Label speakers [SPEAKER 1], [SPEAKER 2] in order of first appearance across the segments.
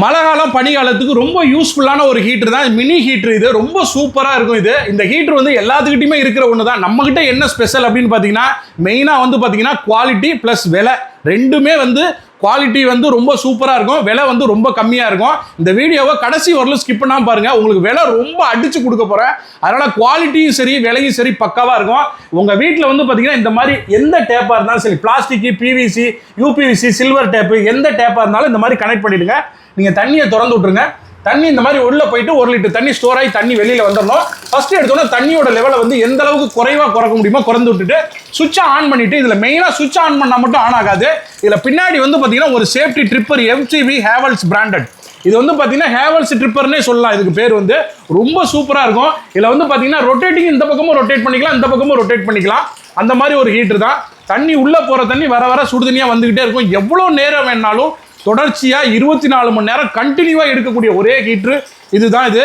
[SPEAKER 1] மழை காலம் பனிகாலத்துக்கு ரொம்ப யூஸ்ஃபுல்லான ஒரு ஹீட்டர் தான். மினி ஹீட்டர் இது. ரொம்ப சூப்பராக இருக்கும் இது. இந்த ஹீட்டர் வந்து எல்லாத்துக்கிட்டையுமே இருக்கிற ஒன்று தான் நம்மக்கிட்ட என்ன ஸ்பெஷல் அப்படின்னு பார்த்தீங்கன்னா மெயினாக வந்து பார்த்தீங்கன்னா குவாலிட்டி ப்ளஸ் விலை. ரெண்டுமே வந்து குவாலிட்டி வந்து ரொம்ப சூப்பராக இருக்கும். விலை வந்து ரொம்ப கம்மியாக இருக்கும். இந்த வீடியோவை கடைசி வரலும் ஸ்கிப் பண்ணாமல் பாருங்கள் உங்களுக்கு விலை ரொம்ப அடித்து கொடுக்க போகிறேன் அதனால் குவாலிட்டியும் சரி விலையும் சரி பக்காவாக இருக்கும். உங்கள் வீட்டில் வந்து பார்த்தீங்கன்னா இந்த மாதிரி எந்த டேப்பாக இருந்தாலும் சரி plastic PVC UPVC silver tap எந்த டேப்பாக இருந்தாலும் இந்த மாதிரி கனெக்ட் பண்ணிவிடுங்க நீங்கள் தண்ணியை திறந்து விட்ருங்க தண்ணி இந்த மாதிரி உள்ளே போயிட்டு ஒரு லிட்டர் தண்ணி ஸ்டோர் ஆகி தண்ணி வெளியில் வந்துடணும் ஃபஸ்ட்டு எடுத்தோன்னா தண்ணியோட லெவலை வந்து எந்த அளவுக்கு குறைவாக குறைக்க முடியுமோ குறைந்து விட்டுட்டு சுவிட்சை ஆன் பண்ணிவிட்டு இதில் மெயினாக சுவிட்ச் ஆன் பண்ணால் மட்டும் ஆன் ஆகாது. இதில் பின்னாடி வந்து பார்த்திங்கன்னா ஒரு safety tripper MCB Havells branded இது வந்து பார்த்தீங்கன்னா ஹேவல்ஸ் ட்ரிப்பர்னே சொல்லலாம். இதுக்கு பேர் வந்து ரொம்ப சூப்பராக இருக்கும். இதில் வந்து பார்த்தீங்கன்னா ரொட்டேட்டிங் இந்த பக்கமும் ரொட்டேட் பண்ணிக்கலாம் இந்த பக்கமும் ரொட்டேட் பண்ணிக்கலாம். அந்த மாதிரி ஒரு ஹீட்டர் தான். தண்ணி உள்ளே போகிற தண்ணி வர வர சுடு வந்துக்கிட்டே வந்துகிட்டே இருக்கும். எவ்வளோ நேரம் வேணாலும் தொடர்ச்சியாக இருபத்தி நாலு மணி நேரம் கண்டினியூவாக எடுக்கக்கூடிய ஒரே ஹீட்ரு இதுதான் இது.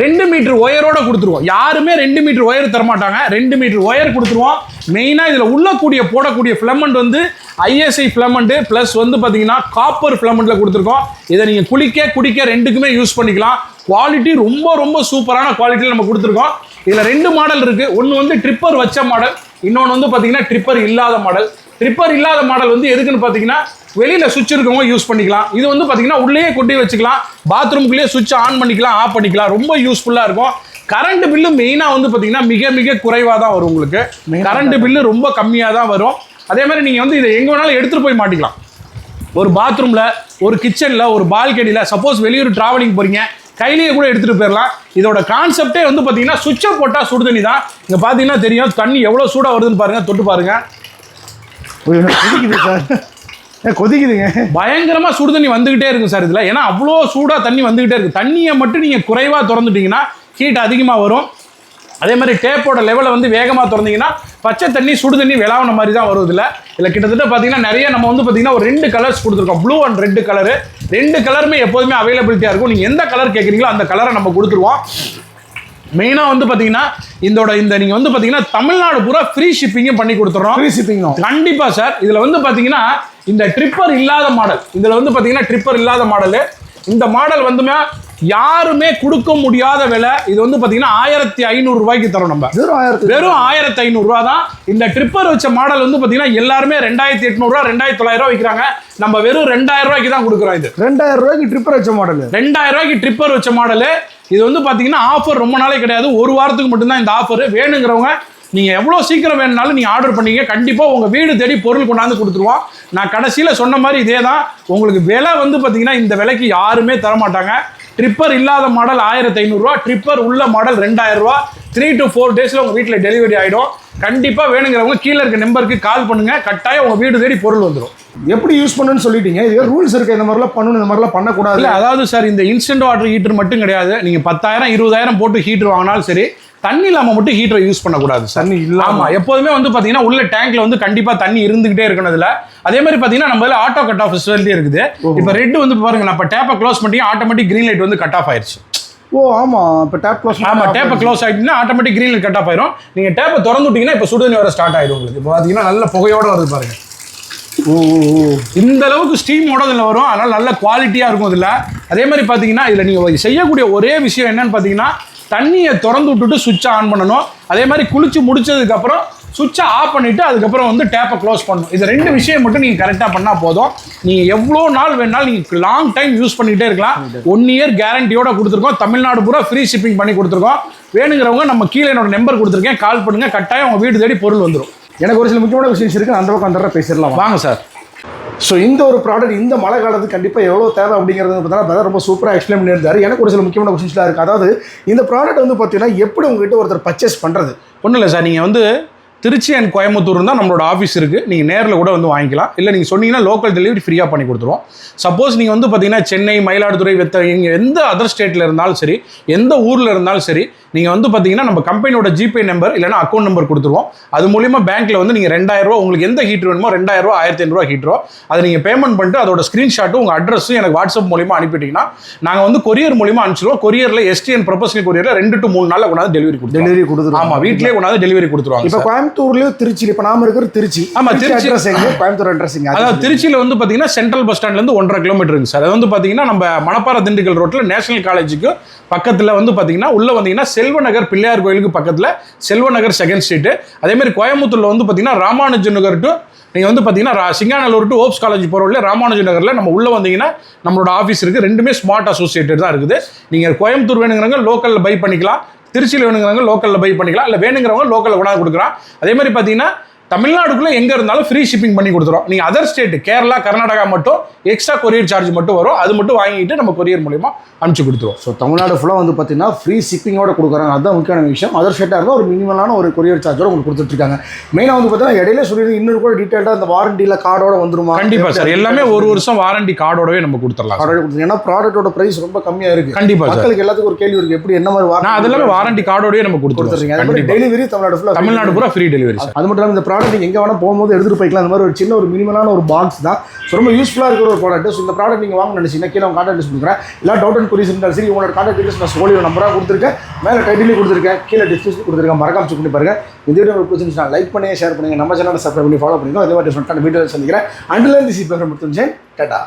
[SPEAKER 1] ரெண்டு மீட்டர் ஒயரோட கொடுத்துருவோம். யாருமே ரெண்டு மீட்டர் ஒயர் தரமாட்டாங்க. ரெண்டு மீட்டர் ஒயர் கொடுத்துருவோம். மெயினாக இதில் உள்ளக்கூடிய போடக்கூடிய ஃபிலமெண்ட் வந்து ஐஎஸ்ஐ ஃபிலமெண்ட் ப்ளஸ் வந்து பார்த்தீங்கன்னா காப்பர் ஃபிலமெண்ட்டில் கொடுத்துருக்கோம். இதை நீங்கள் குளிக்க குடிக்க ரெண்டுக்குமே யூஸ் பண்ணிக்கலாம். குவாலிட்டி ரொம்ப ரொம்ப சூப்பரான குவாலிட்டியில் நம்ம கொடுத்துருக்கோம். இதில் ரெண்டு மாடல் இருக்குது ஒன்று வந்து ட்ரிப்பர் வச்ச மாடல் இன்னொன்று வந்து பார்த்தீங்கன்னா ட்ரிப்பர் இல்லாத மாடல் ட்ரிப்பர் இல்லாத மாடல் வந்து எதுக்குன்னு பார்த்தீங்கன்னா வெளியில் சுவிட்ச் இருக்கவங்க யூஸ் பண்ணிக்கலாம். இது வந்து பார்த்தீங்கன்னா உள்ளேயே கொட்டி வச்சுக்கலாம். பாத்ரூம்குள்ளேயே சுவிட்ச் ஆன் பண்ணிக்கலாம் ஆஃப் பண்ணிக்கலாம். ரொம்ப யூஸ்ஃபுல்லாக இருக்கும். கரண்ட் பில்லு மெயினாக வந்து பார்த்தீங்கன்னா மிக மிக குறைவாக தான் வரும் உங்களுக்கு. கரண்ட் பில்லு ரொம்ப கம்மியாக தான் வரும். அதே மாதிரி நீங்கள் வந்து இதை எங்கே வேணாலும் எடுத்துகிட்டு போய் மாட்டிக்கலாம். ஒரு பாத்ரூமில் ஒரு கிச்சனில் ஒரு பால்கனியில் சப்போஸ் வெளியூர் டிராவலிங் போகிறீங்க கையிலேயே கூட எடுத்துகிட்டு போயிடலாம் இதோட கான்செப்டே வந்து பார்த்தீங்கன்னா சுவிட்சை போட்டால் சுடு தண்ணி தான். இங்கே பார்த்தீங்கன்னா தெரியும் தண்ணி எவ்வளோ சூடாக வருதுன்னு பாருங்கள் தொட்டு பாருங்கள்
[SPEAKER 2] கொதிக்குதுங்க.
[SPEAKER 1] பயங்கரமாக சுடு தண்ணி வந்துகிட்டே இருக்கும் சார் இதில். ஏன்னா அவ்வளோ சூடாக தண்ணி வந்துகிட்டே இருக்கு. தண்ணியை மட்டும் நீங்கள் குறைவாக திறந்துட்டீங்கன்னா ஹீட் அதிகமாக வரும். அதே மாதிரி டேப்போட லெவலை வந்து வேகமாக திறந்தீங்கன்னா பச்சை தண்ணி சுடு தண்ணி விளாவின மாதிரி தான் வரும் இதில். இதில் கிட்டத்தட்ட பார்த்தீங்கன்னா நிறைய நம்ம வந்து பார்த்தீங்கன்னா ஒரு ரெண்டு கலர்ஸ் கொடுத்துருக்கோம். ப்ளூ அண்ட் ரெட் கலரு ரெண்டு கலருமே எப்போதுமே அவைலபிலிட்டியாக இருக்கும். நீங்கள் எந்த கலர் கேட்குறீங்களோ அந்த கலரை நம்ம கொடுத்துருவோம். மெயினாக வந்து பார்த்தீங்கன்னா இதோட இந்த நீங்கள் வந்து பார்த்தீங்கன்னா தமிழ்நாடு பூரா ஃப்ரீ ஷிப்பிங்கும் பண்ணி கொடுத்துறோம்
[SPEAKER 2] ஃப்ரீ ஷிப்பிங் தான்.
[SPEAKER 1] கண்டிப்பா சார் இதுல வந்து பாத்தீங்கன்னா இந்த ட்ரிப்பர் இல்லாத மாடல் இதுல வந்து பாத்தீங்கன்னா ட்ரிப்பர் இல்லாத மாடல் இந்த மாடல் வந்துமே யாருமே கொடுக்க முடியாத விலை. இது வந்து பாத்தீங்கன்னா ஆயிரத்தி ஐநூறு ரூபாய்க்கு தரோம் நம்ம.
[SPEAKER 2] வெறும் ஆயிரத்து
[SPEAKER 1] வெறும் ஆயிரத்தி ஐநூறு ரூபா தான். இந்த ட்ரிப்பர் வச்ச மாடல் வந்து பாத்தீங்கன்னா எல்லாருமே ரெண்டாயிரத்தி எட்நூறுவா ரெண்டாயிரத்தி தொள்ளாயிரம் ரூபா விற்கிறாங்க நம்ம வெறும் ரெண்டாயிரம் ரூபாய்க்கு தான் கொடுக்குறோம் இது.
[SPEAKER 2] ரெண்டாயிரம் ரூபாய்க்கு ட்ரிப்பர் வச்ச மாடல்
[SPEAKER 1] ரெண்டாயிரம் ரூபாய்க்கு ட்ரிப்பர் வச்ச மாடலு இது வந்து பார்த்தீங்கன்னா ஆஃபர் ரொம்ப நாளே கிடையாது. ஒரு வாரத்துக்கு மட்டும்தான் இந்த ஆஃபர் வேணுங்கிறவங்க நீங்கள் எவ்வளோ சீக்கிரம் வேணுனாலும் நீங்கள் ஆர்டர் பண்ணீங்க. கண்டிப்பாக உங்கள் வீடு தேடி பொருள் கொண்டாந்து கொடுத்துருவோம். நான் கடைசியில் சொன்ன மாதிரி இதே தான் உங்களுக்கு விலை வந்து பார்த்தீங்கன்னா இந்த விலைக்கு யாருமே தரமாட்டாங்க. ட்ரிப்பர் இல்லாத மாடல் ஆயிரத்தி ஐநூறுரூவா ட்ரிப்பர் உள்ள மாடல் ரெண்டாயிரம் ரூபா த்ரீ டு ஃபோர் டேஸில் உங்கள் வீட்டில் டெலிவரி ஆகிடும் கண்டிப்பாக வேணுங்கிறவங்க கீழே இருக்க நம்பருக்கு கால் பண்ணுங்கள் கட்டாயம் உங்கள் வீடு தேடி பொருள் வந்துடும்
[SPEAKER 2] எப்படி யூஸ் பண்ணணும்னு சொல்லிட்டீங்க? இது ரூல்ஸ் இருக்கு. இந்த மாதிரிலாம் பண்ணணும் இந்த மாதிரிலாம் பண்ணக்கூடாது.
[SPEAKER 1] அதாவது சார் இந்த இன்ஸ்டன்ட் வாட்டர் ஹீட்டர் மட்டும் கிடையாது. நீங்க பத்தாயிரம் இருபதாயிரம் போட்டு ஹீட்டர் வாங்கினாலும் சரி தண்ணி இல்லாம மட்டும் ஹீட்டரை யூஸ் பண்ணக்கூடாது
[SPEAKER 2] தண்ணி இல்லாம
[SPEAKER 1] எப்போதுமே வந்து பாத்தீங்கன்னா உள்ள டேங்க்ல வந்து கண்டிப்பா தண்ணி இருந்துகிட்டே இருக்கணும் இதுல அதே மாதிரி பாத்தீங்கன்னா நம்ம ஆட்டோ கட் ஆஃப் ஃபெசிலிட்டி இருக்குது. இப்போ ரெட் வந்து பாருங்க நான் இப்போ டேப்பை க்ளோஸ் பண்ணி ஆட்டோமேட்டிக் கிரீன் லைட் வந்து கட் ஆஃப் ஆயிருச்சு.
[SPEAKER 2] ஓ ஆமா இப்போ டேப் க்ளோஸ்
[SPEAKER 1] ஆமா டேப்பை close ஆயிட்டுனா automatic green light cut off ஆயிரும். நீங்க டேப்பை திறந்து விட்டீங்கன்னா இப்போ சுடுதண்ணி வர ஸ்டார்ட் ஆயிடும் உங்களுக்கு. இப்போ பாத்தீங்கன்னா நல்ல புகையோட வருது பாருங்க.
[SPEAKER 2] ஓ ஓ, ஓ.
[SPEAKER 1] இந்த அளவுக்கு ஸ்டீமோட இதில் வரும். அதனால் நல்ல குவாலிட்டியாக இருக்கும் இதில். அதே மாதிரி பார்த்தீங்கன்னா இதில் நீங்கள் செய்யக்கூடிய ஒரே விஷயம் என்னன்னு பார்த்தீங்கன்னா தண்ணியை திறந்து விட்டுட்டு சுவிட்சை ஆன் பண்ணணும். அதே மாதிரி குளிச்சு முடிச்சதுக்கப்புறம் சுவிட்சை ஆஃப் பண்ணிவிட்டு அதுக்கப்புறம் வந்து டேப்பை க்ளோஸ் பண்ணணும். இது ரெண்டு விஷயம் மட்டும் நீங்கள் கரெக்டாக பண்ணால் போதும். நீங்கள் எவ்வளோ நாள் வேணாலும் நீங்கள் லாங் டைம் யூஸ் பண்ணிகிட்டே இருக்கலாம். ஒன் இயர் கேரண்டியோட கொடுத்துருக்கோம். தமிழ்நாடு பூரா ஃப்ரீ ஷிப்பிங் பண்ணி கொடுத்துருக்கோம். வேணுங்கிறவங்க நம்ம கீழே என்னோட நம்பர் கொடுத்துருக்கேன். கால் பண்ணுங்கள் கட்டாயம் உங்கள் வீடு தேடி பொருள் வந்துடும்
[SPEAKER 2] எனக்கு ஒரு சில முக்கியமான விஷயம் இருக்கு. அந்த பக்கம் அந்த பேசிடலாம்.
[SPEAKER 1] வாங்க சார்.
[SPEAKER 2] ஸோ இந்த ஒரு ப்ராடக்ட் இந்த மழை காலத்துக்கு கண்டிப்பாக எவ்வளோ தேவை அப்படிங்கிறது பார்த்தீங்கன்னா ரொம்ப சூப்பராக எக்ஸ்பிளைன் பண்ணியிருந்தார். எனக்கு ஒரு சில முக்கியமான கொஸ்டின்ஸ்லாம் இருக்குது அதாவது இந்த ப்ராடக்ட் வந்து பார்த்தீங்கன்னா எப்படி உங்ககிட்ட ஒருத்தர் பர்ச்சேஸ் பண்ணுறது
[SPEAKER 1] ஒன்றும் இல்லை சார். நீங்கள் வந்து திருச்சி அண்ட் கோயம்புத்தூர் தான் நம்மளோட ஆஃபீஸ் இருக்குது நீங்கள் நேரில் கூட வந்து வாங்கிக்கலாம். இல்லை நீங்கள் சொன்னீங்கன்னா லோக்கல் டெலிவரி ஃப்ரீயாக பண்ணி கொடுத்துருவோம். சப்போஸ் நீங்கள் வந்து பார்த்தீங்கன்னா சென்னை மயிலாடுதுறை வெத்த இங்கே எந்த அதர் ஸ்டேட்டில் இருந்தாலும் சரி எந்த ஊரில் இருந்தாலும் சரி நீங்கள் வந்து பார்த்தீங்கன்னா நம்ம கம்பெனியோட ஜிபே நம்பர் இல்லைனா அக்கௌண்ட் நம்பர் கொடுத்துருவோம். அது மூலியமா பேங்க்ல வந்து நீங்கள் ரெண்டாயிரம் ரூபா உங்களுக்கு எந்த ஹீட்டர் வேணுமோ ரெண்டாயிரம் ரூபா ஆயிரத்தி ஐநூறுவா ஹீட்டரோ அதை நீங்கள் பேமெண்ட் பண்ணிட்டு அதோட ஸ்க்ரீன்ஷாட்டும் உங்கள் அட்ரஸும் எனக்கு வாட்ஸ்அப் மூலியமா அனுப்பிட்டீங்கன்னா நாங்கள் வந்து கொரியர் மூலியமா அனுப்பிச்சிடுவோம் கொரியரில் எஸ்டிஎன் ப்ரொபஷனல் கொரியரில் ரெண்டு டு மூணு நாளில் கொண்டாந்து டெலிவரி கொடுத்துருவோம்
[SPEAKER 2] டெலிவரி கொடுத்துருவோம்
[SPEAKER 1] ஆமா வீட்லயே கொண்டாந்து டெலிவரி கொடுத்துருவாங்க
[SPEAKER 2] இப்போ. கோயம்புத்தூர்லயும் திருச்சி இப்போ நாம இருக்கிற திருச்சி.
[SPEAKER 1] ஆமா, திருச்சி.
[SPEAKER 2] அட்ரஸ் எங்க? கோயம்புத்தூர் அட்ரஸ் எங்க?
[SPEAKER 1] அதாவது திருச்சியில் வந்து பார்த்தீங்கன்னா சென்ட்ரல் பஸ் ஸ்டாண்ட்லேருந்து ஒன்றரை கிலோமீட்டர் இருக்கு சார் அது வந்து பார்த்தீங்கன்னா நம்ம மணப்பாறை திண்டுக்கல் ரோட்டில் நேஷனல் காலேஜுக்கு பக்கத்தில் வந்து பார்த்தீங்கன்னா உள்ளே வந்தீங்கன்னா செல்வநகர் பிள்ளையார் கோயிலுக்கு பக்கத்தில் செல்வநகர் செகண்ட் ஸ்ட்ரீட்டு அதே மாதிரி கோயம்புத்தூரில் வந்து பார்த்தீங்கன்னா ராமானுஜ நகர் டு நீங்கள் வந்து பார்த்தீங்கன்னா சிங்காநல்லூர் டு ஓப்ஸ் காலேஜ் போகிற ராமானுஜ நகரில் நம்ம உள்ளே வந்தீங்கன்னா நம்மளோட ஆஃபீஸ் இருக்குது ரெண்டுமே ஸ்மார்ட் அசோசியேட்டட் தான் இருக்குது. நீங்கள் கோயம்புத்தூர் வேணுங்கிறவங்க லோக்கலில் பை பண்ணிக்கலாம். திருச்சியில் வேணுங்கிறவங்க லோக்கலில் பை பண்ணிக்கலாம். இல்லை வேணுங்கிறவங்க லோக்கலில் கொண்டாந்து கொடுக்குறான் அதே மாதிரி பார்த்தீங்கன்னா தமிழ்நாடுக்குள்ள எங்க இருந்தாலும் ஃப்ரீ ஷிப்பிங் பண்ணி கொடுத்துரும். நீங்க அதர் ஸ்டேட் கேரளா கர்நாடகா மட்டும் எக்ஸ்ட்ரா கொரியர் சார்ஜ் மட்டும் வரும். அது மட்டும் வாங்கிட்டு நம்ம கொரியர் மூலியமா அனுப்பிச்சு கொடுத்துருவோம்.
[SPEAKER 2] ஸோ தமிழ்நாடு ஃபுல்லாக வந்து பார்த்தீங்கன்னா ஃப்ரீ ஷிப்பிங்கோட கொடுக்குறாங்க. அதுதான் முக்கியமான விஷயம். அதர் ஸ்டேட்டாக இருந்தால் ஒரு மினிமலான ஒரு கொரியர் சார்ஜோட உங்களுக்கு கொடுத்துட்ருக்காங்க மெயினாக வந்து பார்த்தீங்கன்னா இடையில சொல்லி இன்னொரு கூட டீட்டெயிலாக அந்த வாரண்டியில் கார்டோட வந்துருமா?
[SPEAKER 1] கண்டிப்பா சார் எல்லாமே ஒரு வருஷம் வாரண்டி கார்டோடவே நம்ம கொடுத்துடலாம்
[SPEAKER 2] கார்டோட கொடுத்து ஏன்னா ப்ராடக்ட்டோட ப்ரைஸ் ரொம்ப கம்மியாக இருக்கு.
[SPEAKER 1] கண்டிப்பா சார்
[SPEAKER 2] மக்களுக்கு எல்லாத்துக்கும் ஒரு கேள்வி இருக்கு. எப்படி என்ன மாதிரி
[SPEAKER 1] நான் அதெல்லாமே வாரண்டி கார்டோடவே நம்ம
[SPEAKER 2] கொடுத்துருக்கீங்க டெலிவரி தமிழ்நாடு ஃபுல்லாக
[SPEAKER 1] தமிழ்நாடு பூரா ஃப்ரீ டெலிவரி சார்
[SPEAKER 2] அது மட்டும் இல்லாமல் இந்த ப்ராடக்ட் நீங்கள் எங்கே வேணால் போகும்போது எடுத்துகிட்டு போய்க்கலாம். அந்த மாதிரி ஒரு சின்ன ஒரு மினிமலான ஒரு பாக்ஸ் தான். ஸோ ரொம்ப யூஸ்ஃபுல்லாக இருக்கிற ஒரு ப்ராடக்ட் ஸோ இந்த ப்ராடக்ட் நீங்கள் வாங்க நினச்சிங்கன்னா கீழே கான்டாக்ட் லிஸ்ட் கொடுக்குறேன். இல்லை டவுட் அண்ட் குரீஸ் இருந்தாலும் சரி உங்களோட கான்டாக்ட் டீட்டெயில்ஸ் நான் சோலியோ நம்பராக கொடுத்துருக்கேன். மேலே டைட்டிலே கொடுத்துருக்கேன். கீழே டிஸ்கிரிப்ஷன் கொடுத்துருக்கேன். மறக்காம செக் பண்ணி பாருங்க. இந்த வீடியோ உங்களுக்கு பிடிச்சிருந்துச்சுன்னா லைக் பண்ணி ஷேர் பண்ணுங்க. நம்ம சேனலை சப்ஸ்கிரைப் பண்ணி ஃபாலோ பண்ணிக்கோ அதே மாதிரி டிஃப்ரெண்ட்டான வீடியோ சந்திக்கிறேன். அண்டில் தி சி பேர் முடிஞ்சேன் டாட்டா